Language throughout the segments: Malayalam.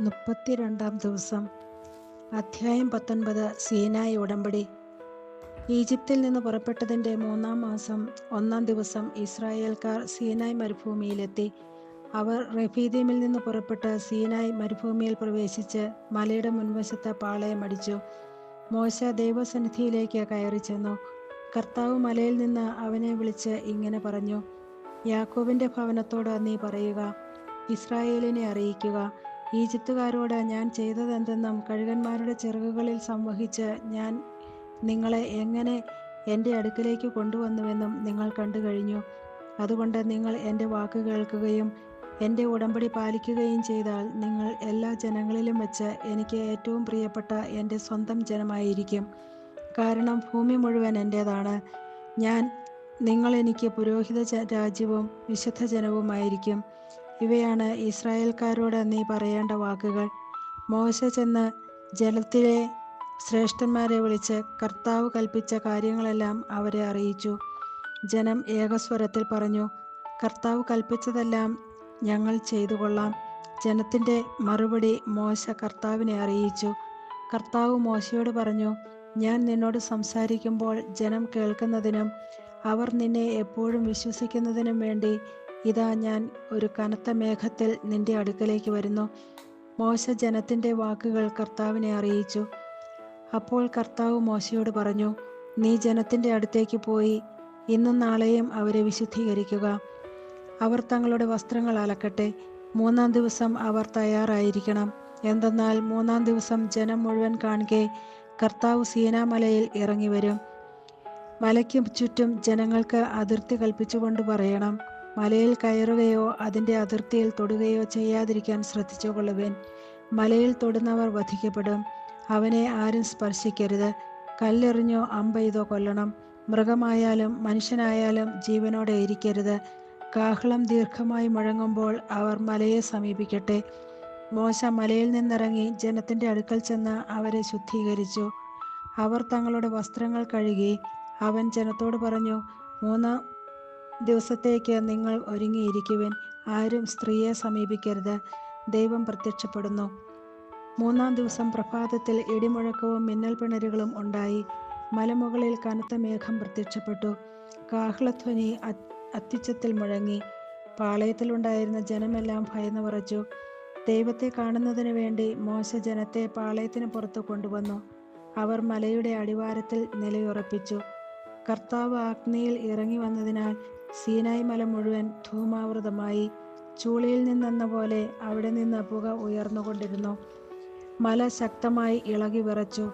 മുപ്പത്തിരണ്ടാം ദിവസം. അധ്യായം പത്തൊൻപത്. സീനായ ഉടമ്പടി. ഈജിപ്തിൽ നിന്ന് പുറപ്പെട്ടതിന്റെ മൂന്നാം മാസം ഒന്നാം ദിവസം ഇസ്രായേൽക്കാർ സീനായ് മരുഭൂമിയിലെത്തി. അവർ റഫീദീമിൽ നിന്ന് പുറപ്പെട്ട് സീനായ് മരുഭൂമിയിൽ പ്രവേശിച്ച് മലയുടെ മുൻവശത്ത് പാളയമടിച്ചു മോശ ദൈവസന്നിധിയിലേക്ക് കയറി ചെന്നു. കർത്താവ് മലയിൽ നിന്ന് അവനെ വിളിച്ച് ഇങ്ങനെ പറഞ്ഞു യാക്കോബിന്റെ ഭവനത്തോട് നീ പറയുക ഇസ്രായേലിനെ അറിയിക്കുക. ഈജിപ്തുകാരോട് ഞാൻ ചെയ്തതെന്തെന്നും കഴുകന്മാരുടെ ചിറകുകളിൽ സംവഹിച്ച് ഞാൻ നിങ്ങളെ എങ്ങനെ എന്റെ അടുക്കിലേക്ക് കൊണ്ടുവന്നുവെന്നും നിങ്ങൾ കണ്ടു കഴിഞ്ഞു. അതുകൊണ്ട് നിങ്ങൾ എന്റെ വാക്ക് കേൾക്കുകയും എന്റെ ഉടമ്പടി പാലിക്കുകയും ചെയ്താൽ നിങ്ങൾ എല്ലാ ജനങ്ങളിലും വെച്ച് എനിക്ക് ഏറ്റവും പ്രിയപ്പെട്ട എന്റെ സ്വന്തം ജനമായിരിക്കും. കാരണം ഭൂമി മുഴുവൻ എന്റേതാണ്. ഞാൻ നിങ്ങൾ എനിക്ക് പുരോഹിത രാജ്യവും വിശുദ്ധ ജനവുമായിരിക്കും ഇവയാണ് ഇസ്രായേൽക്കാരോട് നീ പറയേണ്ട വാക്കുകൾ. മോശ ചെന്ന് ജലത്തിലെ ശ്രേഷ്ഠന്മാരെ വിളിച്ച് കർത്താവ് കൽപ്പിച്ച കാര്യങ്ങളെല്ലാം അവരെ അറിയിച്ചു. ജനം ഏകസ്വരത്തിൽ പറഞ്ഞു കർത്താവ് കൽപ്പിച്ചതെല്ലാം ഞങ്ങൾ ചെയ്തു കൊള്ളാം ജനത്തിന്റെ മറുപടി മോശ കർത്താവിനെ അറിയിച്ചു. കർത്താവ് മോശയോട് പറഞ്ഞു ഞാൻ നിന്നോട് സംസാരിക്കുമ്പോൾ ജനം കേൾക്കുന്നതിനും അവർ നിന്നെ എപ്പോഴും വിശ്വസിക്കുന്നതിനും വേണ്ടി ഇതാ ഞാൻ ഒരു കനത്ത മേഘത്തിൽ നിന്റെ അടുക്കലേക്ക് വരുന്നു. മോശ ജനത്തിന്റെ വാക്കുകൾ കർത്താവിനെ അറിയിച്ചു. അപ്പോൾ കർത്താവ് മോശയോട് പറഞ്ഞു നീ ജനത്തിന്റെ അടുത്തേക്ക് പോയി ഇന്നും നാളെയും അവരെ വിശുദ്ധീകരിക്കുക. അവർ തങ്ങളുടെ വസ്ത്രങ്ങൾ അലക്കട്ടെ. മൂന്നാം ദിവസം അവർ തയ്യാറായിരിക്കണം. എന്തെന്നാൽ മൂന്നാം ദിവസം ജനം മുഴുവൻ കാണുകെ കർത്താവ് സീനാമലയിൽ ഇറങ്ങി വരും മലയ്ക്ക് ചുറ്റും ജനങ്ങൾക്ക് അതിർത്തി കൽപ്പിച്ചുകൊണ്ട് പറയണം. മലയിൽ കയറുകയോ അതിന്റെ അതിർത്തിയിൽ തൊടുകയോ ചെയ്യാതിരിക്കാൻ ശ്രദ്ധിച്ചുകൊള്ളുവേൻ മലയിൽ തൊടുന്നവർ വധിക്കപ്പെടും. അവനെ ആരും സ്പർശിക്കരുത്. കല്ലെറിഞ്ഞോ അമ്പെയ്തോ കൊല്ലണം. മൃഗമായാലും മനുഷ്യനായാലും ജീവനോടെ ഇരിക്കരുത്. കാഹളം ദീർഘമായി മുഴങ്ങുമ്പോൾ അവർ മലയെ സമീപിക്കട്ടെ. മോശ മലയിൽ നിന്നിറങ്ങി ജനത്തിന്റെ അടുക്കൽ ചെന്ന് അവരെ ശുദ്ധീകരിച്ചു. അവർ തങ്ങളുടെ വസ്ത്രങ്ങൾ കഴുകി അവൻ ജനത്തോട് പറഞ്ഞു മൂന്നാം ദിവസത്തേക്ക് നിങ്ങൾ ഒരുങ്ങിയിരിക്കുവിൻ. ആരും സ്ത്രീയെ സമീപിക്കരുത്. ദൈവം പ്രത്യക്ഷപ്പെടുന്നു. മൂന്നാം ദിവസം പ്രഭാതത്തിൽ ഇടിമുഴക്കവും മിന്നൽ പിണരുകളും ഉണ്ടായി. മലമുകളിൽ കനത്ത മേഘം പ്രത്യക്ഷപ്പെട്ടു. കാഹളധ്വനി അത്യുച്ചത്തിൽ മുഴങ്ങി. പാളയത്തിലുണ്ടായിരുന്ന ജനമെല്ലാം ഭയന്നു പറച്ചു ദൈവത്തെ കാണുന്നതിന് വേണ്ടി മോശ ജനത്തെ പാളയത്തിന് പുറത്ത് കൊണ്ടുവന്നു. അവർ മലയുടെ അടിവാരത്തിൽ നിലയുറപ്പിച്ചു. കർത്താവ് അഗ്നിയിൽ ഇറങ്ങി വന്നതിനാൽ സീനായ് മല മുഴുവൻ ധൂമാവൃതമായി ചൂളയിൽ നിന്നെന്ന പോലെ അവിടെ നിന്ന് പുക ഉയർന്നുകൊണ്ടിരുന്നു. മല ശക്തമായി ഇളകി വിറച്ചു.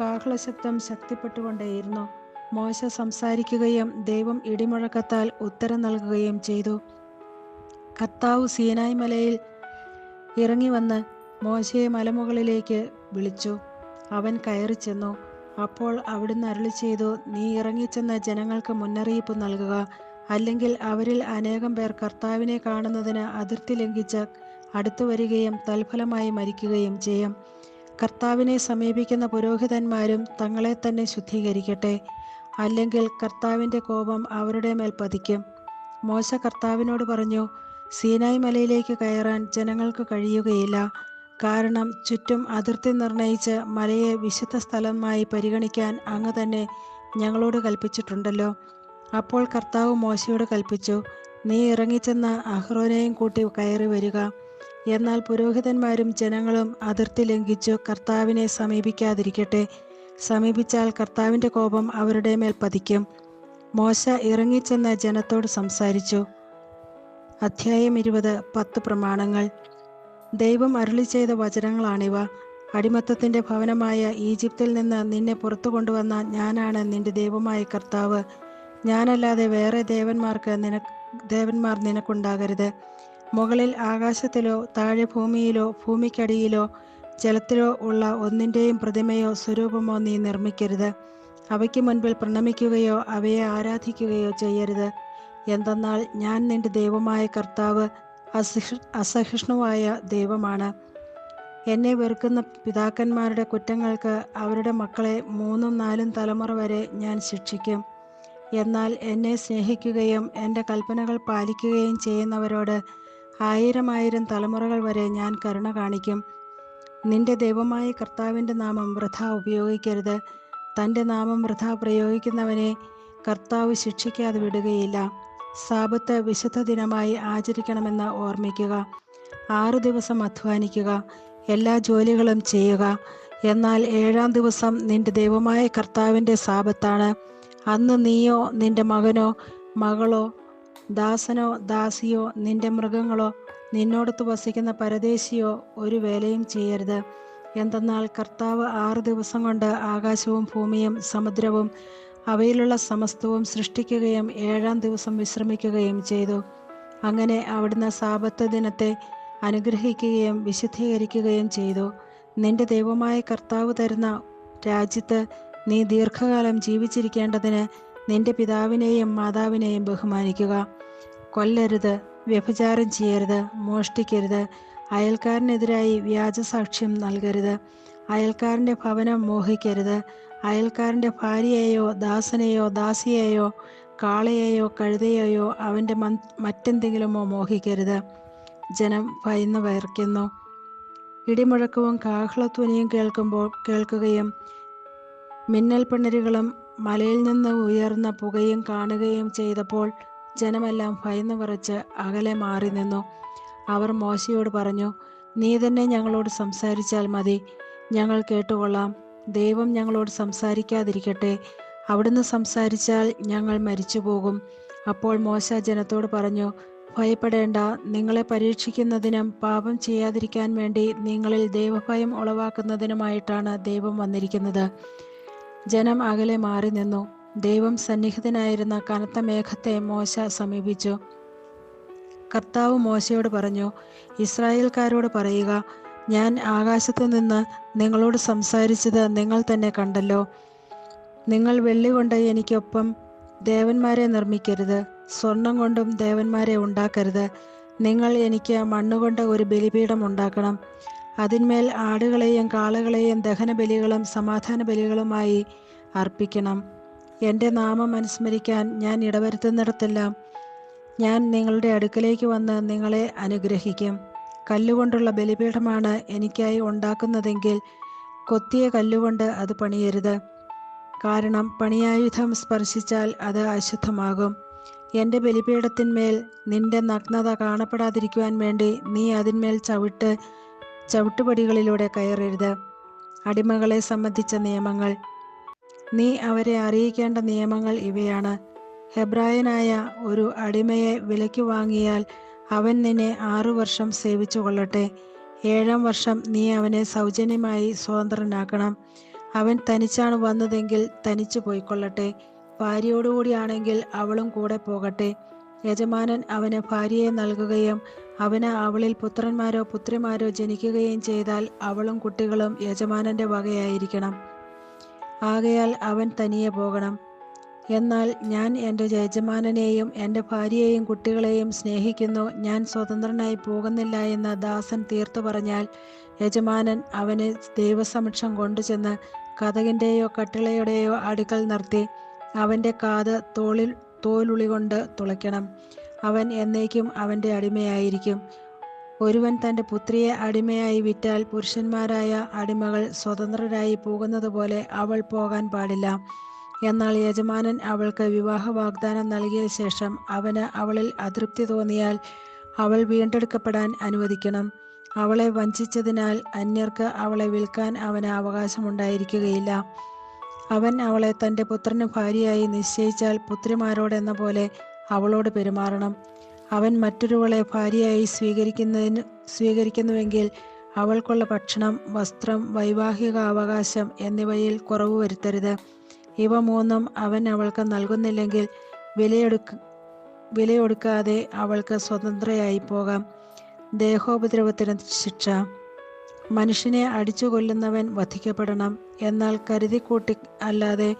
കാഹ്ളശബ്ദം ശക്തിപ്പെട്ടുകൊണ്ടേയിരുന്നു. മോശ സംസാരിക്കുകയും ദൈവം ഇടിമുഴക്കത്താൽ ഉത്തരം നൽകുകയും ചെയ്തു. കർത്താവ് സീനായ് മലയിൽ ഇറങ്ങി വന്ന് മോശയെ മലമുകളിലേക്ക് വിളിച്ചു. അവൻ കയറി ചെന്നു. അപ്പോൾ അവിടുന്ന് അരുളി ചെയ്തു നീ ഇറങ്ങിച്ചെന്ന ജനങ്ങൾക്ക് മുന്നറിയിപ്പ് നൽകുക. അല്ലെങ്കിൽ അവരിൽ അനേകം പേർ കർത്താവിനെ കാണുന്നതിന് അതിർത്തി ലംഘിച്ച് അടുത്തു വരികയും തൽഫലമായി മരിക്കുകയും ചെയ്യും. കർത്താവിനെ സമീപിക്കുന്ന പുരോഹിതന്മാരും തങ്ങളെ തന്നെ ശുദ്ധീകരിക്കട്ടെ. അല്ലെങ്കിൽ കർത്താവിന്റെ കോപം അവരുടെ മേൽ പതിക്കും. മോശ കർത്താവിനോട് പറഞ്ഞു സീനായ് മലയിലേക്ക് കയറാൻ ജനങ്ങൾക്ക് കഴിയുകയില്ല. കാരണം ചുറ്റും അതിർത്തി നിർണയിച്ച് മലയെ വിശുദ്ധ സ്ഥലമായി പരിഗണിക്കാൻ അങ്ങ് തന്നെ ഞങ്ങളോട് കൽപ്പിച്ചിട്ടുണ്ടല്ലോ. അപ്പോൾ കർത്താവ് മോശയോട് കൽപ്പിച്ചു നീ ഇറങ്ങിച്ചെന്ന് അഹ്റോനെയും കൂട്ടി കയറി വരിക. എന്നാൽ പുരോഹിതന്മാരും ജനങ്ങളും അതിർത്തി ലംഘിച്ചു കർത്താവിനെ സമീപിക്കാതിരിക്കട്ടെ. സമീപിച്ചാൽ കർത്താവിന്റെ കോപം അവരുടെ മേൽ പതിക്കും. മോശ ഇറങ്ങിച്ചെന്ന് ജനത്തോട് സംസാരിച്ചു. അധ്യായം ഇരുപത് പത്ത് പ്രമാണങ്ങൾ. ദൈവം അരുളി ചെയ്ത വചനങ്ങളാണിവ. അടിമത്തത്തിന്റെ ഭവനമായ ഈജിപ്തിൽ നിന്ന് നിന്നെ പുറത്തു കൊണ്ടുവന്ന ഞാനാണ് നിന്റെ ദൈവമായ കർത്താവ്. ഞാനല്ലാതെ വേറെ ദേവന്മാർക്ക് നിന ദേവന്മാർ നിനക്കുണ്ടാകരുത്. മുകളിൽ ആകാശത്തിലോ താഴെ ഭൂമിയിലോ ഭൂമിക്കടിയിലോ ജലത്തിലോ ഉള്ള ഒന്നിന്റെയും പ്രതിമയോ സ്വരൂപമോ നീ നിർമ്മിക്കരുത്. അവയ്ക്ക് മുൻപിൽ പ്രണമിക്കുകയോ അവയെ ആരാധിക്കുകയോ ചെയ്യരുത്. എന്തെന്നാൽ ഞാൻ നിന്റെ ദൈവമായ കർത്താവ് അസഹിഷ് അസഹിഷ്ണുവായ ദൈവമാണ്. എന്നെ വെറുക്കുന്ന പിതാക്കന്മാരുടെ കുറ്റങ്ങൾക്ക് അവരുടെ മക്കളെ മൂന്നും നാലും തലമുറ വരെ ഞാൻ ശിക്ഷിക്കും. എന്നാൽ എന്നെ സ്നേഹിക്കുകയും എന്റെ കൽപ്പനകൾ പാലിക്കുകയും ചെയ്യുന്നവരോട് ആയിരം ആയിരം തലമുറകൾ വരെ ഞാൻ കരുണ കാണിക്കും. നിന്റെ ദൈവമായ കർത്താവിന്റെ നാമം വൃഥ ഉപയോഗിക്കരുത്. തന്റെ നാമം വൃഥ പ്രയോഗിക്കുന്നവനെ കർത്താവ് ശിക്ഷിക്കാതെ വിടുകയില്ല. സാപത്ത് വിശുദ്ധ ദിനമായി ആചരിക്കണമെന്ന് ഓർമ്മിക്കുക. ആറു ദിവസം അധ്വാനിക്കുക. എല്ലാ ജോലികളും ചെയ്യുക. എന്നാൽ ഏഴാം ദിവസം നിന്റെ ദൈവമായ കർത്താവിന്റെ സാപത്താണ്. അന്ന് നീയോ നിന്റെ മകനോ മകളോ ദാസനോ ദാസിയോ നിന്റെ മൃഗങ്ങളോ നിന്നോടത്ത് വസിക്കുന്ന പരദേശിയോ ഒരു വേലയും ചെയ്യരുത്. എന്തെന്നാൽ കർത്താവ് ആറ് ദിവസം കൊണ്ട് ആകാശവും ഭൂമിയും സമുദ്രവും അവയിലുള്ള സമസ്തവും സൃഷ്ടിക്കുകയും ഏഴാം ദിവസം വിശ്രമിക്കുകയും ചെയ്തു. അങ്ങനെ അവിടുന്ന് സാപത്ത് ദിനത്തെ അനുഗ്രഹിക്കുകയും വിശുദ്ധീകരിക്കുകയും ചെയ്തു. നിന്റെ ദൈവമായ കർത്താവ് തരുന്ന രാജ്യത്ത് നീ ദീർഘകാലം ജീവിച്ചിരിക്കേണ്ടതിന് നിന്റെ പിതാവിനെയും മാതാവിനെയും ബഹുമാനിക്കുക. കൊല്ലരുത് വ്യഭിചാരം ചെയ്യരുത് മോഷ്ടിക്കരുത്. അയൽക്കാരനെതിരായി വ്യാജസാക്ഷ്യം നൽകരുത്. അയൽക്കാരന്റെ ഭവനം മോഹിക്കരുത്. അയൽക്കാരന്റെ ഭാര്യയെയോ ദാസനെയോ ദാസിയെയോ കാളയെയോ കഴുതയെയോ അവന്റെ മറ്റെന്തെങ്കിലുമോ മോഹിക്കരുത്. ജനം ഭയന്ന് വയർക്കുന്നു. ഇടിമുഴക്കവും കാഹളധ്വനിയും കേൾക്കുമ്പോൾ കേൾക്കുകയും മിന്നൽ പിണരുകളും മലയിൽ നിന്ന് ഉയർന്ന പുകയും കാണുകയും ചെയ്തപ്പോൾ ജനമെല്ലാം ഭയന്നു വിറച്ച് അകലെ മാറി നിന്നു. അവർ മോശയോട് പറഞ്ഞു നീ തന്നെ ഞങ്ങളോട് സംസാരിച്ചാൽ മതി. ഞങ്ങൾ കേട്ടുകൊള്ളാം. ദൈവം ഞങ്ങളോട് സംസാരിക്കാതിരിക്കട്ടെ. അവിടുന്ന് സംസാരിച്ചാൽ ഞങ്ങൾ മരിച്ചു പോകും അപ്പോൾ മോശ ജനത്തോട് പറഞ്ഞു ഭയപ്പെടേണ്ട. നിങ്ങളെ പരീക്ഷിക്കുന്നതിനും പാപം ചെയ്യാതിരിക്കാൻ വേണ്ടി നിങ്ങളിൽ ദൈവഭയം ഉളവാക്കുന്നതിനുമായിട്ടാണ് ദൈവം വന്നിരിക്കുന്നത്. ജനം അകലെ മാറി നിന്നു. ദൈവം സന്നിഹിതനായിരുന്ന കനത്ത മേഘത്തെ മോശ സമീപിച്ചു. കർത്താവ് മോശയോട് പറഞ്ഞു ഇസ്രായേൽക്കാരോട് പറയുക ഞാൻ ആകാശത്തു നിന്ന് നിങ്ങളോട് സംസാരിച്ചത് നിങ്ങൾ തന്നെ കണ്ടല്ലോ. നിങ്ങൾ വെള്ളി കൊണ്ട് എനിക്കൊപ്പം ദേവന്മാരെ നിർമ്മിക്കരുത് സ്വർണം കൊണ്ടും ദേവന്മാരെ ഉണ്ടാക്കരുത്. നിങ്ങൾ എനിക്ക് മണ്ണുകൊണ്ട് ഒരു ബലിപീഠം ഉണ്ടാക്കണം. അതിന്മേൽ ആടുകളെയും കാളകളെയും ദഹനബലികളും സമാധാന ബലികളുമായി അർപ്പിക്കണം. എന്റെ നാമം അനുസ്മരിക്കാൻ ഞാൻ ഇടവരുത്തുന്നിടത്തെല്ലാം ഞാൻ നിങ്ങളുടെ അടുക്കലേക്ക് വന്ന് നിങ്ങളെ അനുഗ്രഹിക്കും. കല്ലുകൊണ്ടുള്ള ബലിപീഠമാണ് എനിക്കായി ഉണ്ടാക്കുന്നതെങ്കിൽ കൊത്തിയ കല്ലുകൊണ്ട് അത് പണിയരുത്. കാരണം പണിയായുധം സ്പർശിച്ചാൽ അത് അശുദ്ധമാകും. എന്റെ ബലിപീഠത്തിന്മേൽ നിന്റെ നഗ്നത കാണപ്പെടാതിരിക്കുവാൻ വേണ്ടി നീ അതിന്മേൽ ചവിട്ട് ചവിട്ടുപടികളിലൂടെ കയറരുത്. അടിമകളെ സംബന്ധിച്ച നിയമങ്ങൾ. നീ അവരെ അറിയിക്കേണ്ട നിയമങ്ങൾ ഇവയാണ്. ഹെബ്രായനായ ഒരു അടിമയെ വിലയ്ക്ക് വാങ്ങിയാൽ അവൻ നിന്നെ ആറു വർഷം സേവിച്ചു കൊള്ളട്ടെ ഏഴാം വർഷം നീ അവനെ സൗജന്യമായി സ്വതന്ത്രനാക്കണം. അവൻ തനിച്ചാണ് വന്നതെങ്കിൽ തനിച്ചു പോയിക്കൊള്ളട്ടെ. ഭാര്യയോടുകൂടിയാണെങ്കിൽ അവളും കൂടെ പോകട്ടെ. യജമാനൻ അവന് ഭാര്യയെ നൽകുകയും അവന് അവളിൽ പുത്രന്മാരോ പുത്രിമാരോ ജനിക്കുകയും ചെയ്താൽ അവളും കുട്ടികളും യജമാനന്റെ വകയായിരിക്കണം. ആകയാൽ അവൻ തനിയെ പോകണം. എന്നാൽ ഞാൻ എന്റെ യജമാനനെയും എന്റെ ഭാര്യയെയും കുട്ടികളെയും സ്നേഹിക്കുന്നു. ഞാൻ സ്വതന്ത്രനായി പോകുന്നില്ല എന്ന് ദാസൻ തീർത്തു പറഞ്ഞാൽ യജമാനൻ അവനെ ദൈവസമക്ഷം കൊണ്ടുചെന്ന് കഥകിന്റെയോ കട്ടിളയുടെയോ അടുക്കൽ നിർത്തി അവന്റെ കാത് തോളിൽ തോലുളി കൊണ്ട് തുളയ്ക്കണം. അവൻ എന്നേക്കും അവന്റെ അടിമയായിരിക്കും. ഒരുവൻ തന്റെ പുത്രിയെ അടിമയായി വിറ്റാൽ പുരുഷന്മാരായ അടിമകൾ സ്വതന്ത്രരായി പോകുന്നത് പോലെ അവൾ പോകാൻ പാടില്ല. എന്നാൽ യജമാനൻ അവൾക്ക് വിവാഹ വാഗ്ദാനം നൽകിയ ശേഷം അവന് അവളിൽ അതൃപ്തി തോന്നിയാൽ അവൾ വീണ്ടെടുക്കപ്പെടാൻ അനുവദിക്കണം. അവളെ വഞ്ചിച്ചതിനാൽ അന്യർക്ക് അവളെ വിൽക്കാൻ അവന് അവകാശമുണ്ടായിരിക്കുകയില്ല. അവൻ അവളെ തന്റെ പുത്രന് ഭാര്യയായി നിശ്ചയിച്ചാൽ പുത്രിമാരോടെന്ന പോലെ അവളോട് പെരുമാറണം. അവൻ മറ്റൊരുവളെ ഭാര്യയായി സ്വീകരിക്കുന്നതിന് സ്വീകരിക്കുന്നുവെങ്കിൽ അവൾക്കുള്ള ഭക്ഷണം വസ്ത്രം വൈവാഹിക അവകാശം എന്നിവയിൽ കുറവ് വരുത്തരുത്. ഇവ മൂന്നും അവൻ അവൾക്ക് നൽകുന്നില്ലെങ്കിൽ വിലയെടുക്ക വിലയൊടുക്കാതെ അവൾക്ക് സ്വതന്ത്രയായി പോകാം. ദേഹോപദ്രവത്തിന് ശിക്ഷ. മനുഷ്യനെ അടിച്ചു കൊല്ലുന്നവൻ വധിക്കപ്പെടണം. എന്നാൽ കരുതിക്കൂട്ടി അല്ലാതെ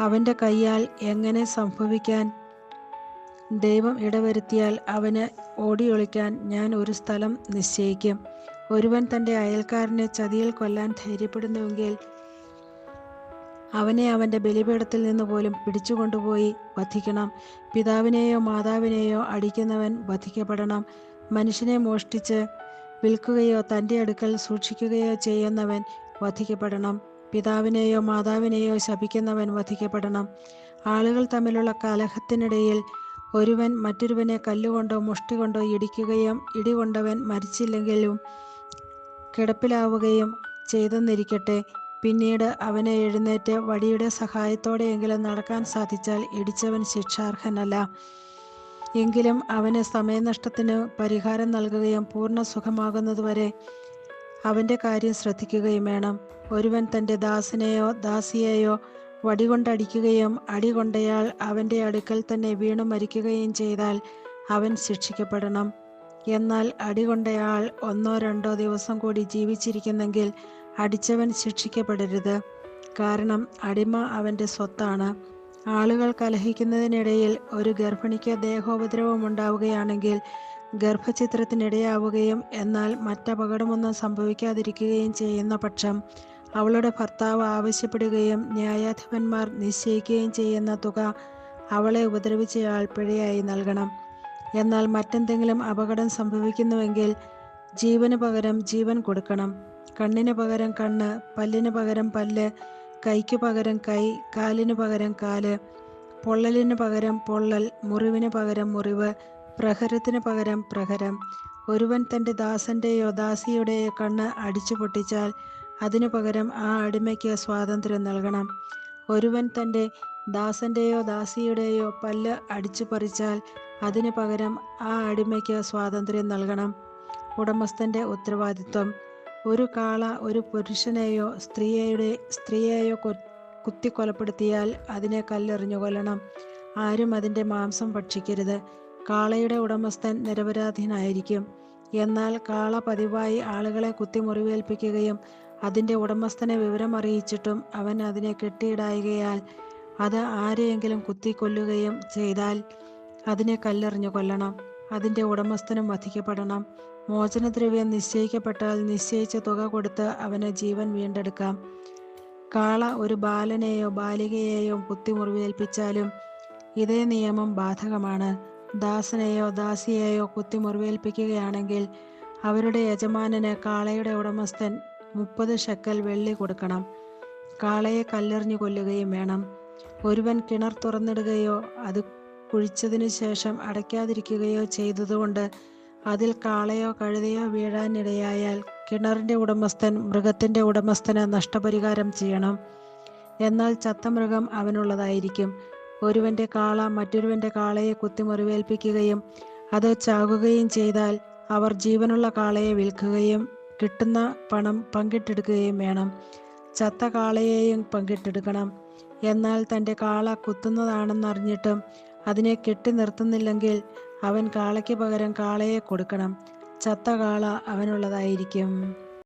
അവന്റെ കൈയാൽ എങ്ങനെ സംഭവിക്കാൻ ദൈവം ഇടവരുത്തിയാൽ അവന് ഓടിയൊളിക്കാൻ ഞാൻ ഒരു സ്ഥലം നിശ്ചയിക്കും. ഒരുവൻ തന്റെ അയൽക്കാരനെ ചതിയിൽ കൊല്ലാൻ ധൈര്യപ്പെടുന്നുവെങ്കിൽ അവനെ അവന്റെ ബലിപീഠത്തിൽ നിന്ന് പോലും പിടിച്ചുകൊണ്ടുപോയി വധിക്കണം. പിതാവിനെയോ മാതാവിനെയോ അടിക്കുന്നവൻ വധിക്കപ്പെടണം. മനുഷ്യനെ മോഷ്ടിച്ച് വിൽക്കുകയോ തന്റെ അടുക്കൽ സൂക്ഷിക്കുകയോ ചെയ്യുന്നവൻ വധിക്കപ്പെടണം. പിതാവിനെയോ മാതാവിനെയോ ശപിക്കുന്നവൻ വധിക്കപ്പെടണം. ആളുകൾ തമ്മിലുള്ള കലഹത്തിനിടയിൽ ഒരുവൻ മറ്റൊരുവനെ കല്ലുകൊണ്ടോ മുഷ്ടി കൊണ്ടോ ഇടിക്കുകയും ഇടികൊണ്ടവൻ മരിച്ചില്ലെങ്കിലും കിടപ്പിലാവുകയും ചെയ്തെന്നിരിക്കട്ടെ. പിന്നീട് അവനെ എഴുന്നേറ്റ് വടിയുടെ സഹായത്തോടെയെങ്കിലും നടക്കാൻ സാധിച്ചാൽ ഇടിച്ചവൻ ശിക്ഷാർഹനല്ല. എങ്കിലും അവന് സമയനഷ്ടത്തിന് പരിഹാരം നൽകുകയും പൂർണ സുഖമാകുന്നതുവരെ അവന്റെ കാര്യം ശ്രദ്ധിക്കുകയും വേണം. ഒരുവൻ തന്റെ ദാസിനെയോ ദാസിയെയോ വടികൊണ്ടടിക്കുകയും അടി കൊണ്ടയാൾ അവന്റെ അടുക്കൽ തന്നെ വീണു മരിക്കുകയും ചെയ്താൽ അവൻ ശിക്ഷിക്കപ്പെടണം. എന്നാൽ അടി കൊണ്ടയാൾ ഒന്നോ രണ്ടോ ദിവസം കൂടി ജീവിച്ചിരിക്കുന്നെങ്കിൽ അടിച്ചവൻ ശിക്ഷിക്കപ്പെടരുത്. കാരണം അടിമ അവന്റെ സ്വത്താണ്. ആളുകൾ കലഹിക്കുന്നതിനിടയിൽ ഒരു ഗർഭിണിക്ക് ദേഹോപദ്രവം ഉണ്ടാവുകയാണെങ്കിൽ ഗർഭചിത്രത്തിനിടയാവുകയും എന്നാൽ മറ്റപകടമൊന്നും സംഭവിക്കാതിരിക്കുകയും ചെയ്യുന്ന പക്ഷം അവളുടെ ഭർത്താവ് ആവശ്യപ്പെടുകയും ന്യായാധിപന്മാർ നിശ്ചയിക്കുകയും ചെയ്യുന്ന തുക അവളെ ഉപദ്രവിച്ചയാൾ പിഴയായി നൽകണം. എന്നാൽ മറ്റെന്തെങ്കിലും അപകടം സംഭവിക്കുന്നുവെങ്കിൽ ജീവന് പകരം ജീവൻ കൊടുക്കണം. കണ്ണിന് പകരം കണ്ണ് പല്ലിന് പകരം പല്ല് കൈക്ക് പകരം കൈ കാലിന് പകരം കാൽ പൊള്ളലിന് പകരം പൊള്ളൽ മുറിവിന് പകരം മുറിവ് പ്രഹരത്തിന് പകരം പ്രഹരം. ഒരുവൻ തന്റെ ദാസന്റെയോ ദാസിയുടെയോ കണ്ണ് അടിച്ചു പൊട്ടിച്ചാൽ അതിനു പകരം ആ അടിമയ്ക്ക് സ്വാതന്ത്ര്യം നൽകണം. ഒരുവൻ തന്റെ ദാസന്റെയോ ദാസിയുടെയോ പല്ല് അടിച്ചു പറിച്ചാൽ അതിനു പകരം ആ അടിമയ്ക്ക് സ്വാതന്ത്ര്യം നൽകണം. ഉടമസ്ഥന്റെ ഉത്തരവാദിത്വം. ഒരു കാള ഒരു പുരുഷനെയോ സ്ത്രീയുടെ സ്ത്രീയെയോ കുത്തി കൊലപ്പെടുത്തിയാൽ അതിനെ കല്ലെറിഞ്ഞു കൊല്ലണം. ആരും അതിന്റെ മാംസം ഭക്ഷിക്കരുത്. കാളയുടെ ഉടമസ്ഥൻ നിരപരാധീനായിരിക്കും. എന്നാൽ കാള പതിവായി ആളുകളെ കുത്തി മുറിവേൽപ്പിക്കുകയും അതിന്റെ ഉടമസ്ഥനെ വിവരം അറിയിച്ചിട്ടും അവൻ അതിനെ കെട്ടിയിടായികയാൽ അത് ആരെയെങ്കിലും കുത്തിക്കൊല്ലുകയും ചെയ്താൽ അതിനെ കല്ലെറിഞ്ഞു കൊല്ലണം. അതിന്റെ ഉടമസ്ഥനും വധിക്കപ്പെടണം. മോചനദ്രവ്യം നിശ്ചയിക്കപ്പെട്ടാൽ നിശ്ചയിച്ച തുക കൊടുത്ത് അവന് ജീവൻ വീണ്ടെടുക്കാം. കാള ഒരു ബാലനെയോ ബാലികയെയോ കുത്തി മുറിവേൽപ്പിച്ചാലും ഇതേ നിയമം ബാധകമാണ്. ദാസനെയോ ദാസിയെയോ കുത്തി മുറിവേൽപ്പിക്കുകയാണെങ്കിൽ അവരുടെ യജമാനന് കാളയുടെ ഉടമസ്ഥൻ മുപ്പത് ഷക്കൽ വെള്ളി കൊടുക്കണം. കാളയെ കല്ലെറിഞ്ഞു കൊല്ലുകയും വേണം. ഒരുവൻ കിണർ തുറന്നിടുകയോ അത് കുഴിച്ചതിനു ശേഷം അടയ്ക്കാതിരിക്കുകയോ ചെയ്തതുകൊണ്ട് അതിൽ കാളയോ കഴുതയോ വീഴാനിടയായാൽ കിണറിന്റെ ഉടമസ്ഥൻ മൃഗത്തിന്റെ ഉടമസ്ഥന് നഷ്ടപരിഹാരം ചെയ്യണം. എന്നാൽ ചത്ത മൃഗം അവനുള്ളതായിരിക്കും. ഒരുവന്റെ കാള മറ്റൊരുവന്റെ കാളയെ കുത്തിമുറിവേൽപ്പിക്കുകയും അത് ചാകുകയും ചെയ്താൽ അവർ ജീവനുള്ള കാളയെ വിൽക്കുകയും കിട്ടുന്ന പണം പങ്കിട്ടെടുക്കുകയും വേണം. ചത്ത കാളയെയും പങ്കിട്ടെടുക്കണം. എന്നാൽ തന്റെ കാള കുത്തുന്നതാണെന്നറിഞ്ഞിട്ടും അതിനെ കെട്ടി നിർത്തുന്നില്ലെങ്കിൽ അവൻ കാളയ്ക്ക് പകരം കാളയെ കൊടുക്കണം. ചത്ത കാള അവനുള്ളതായിരിക്കും.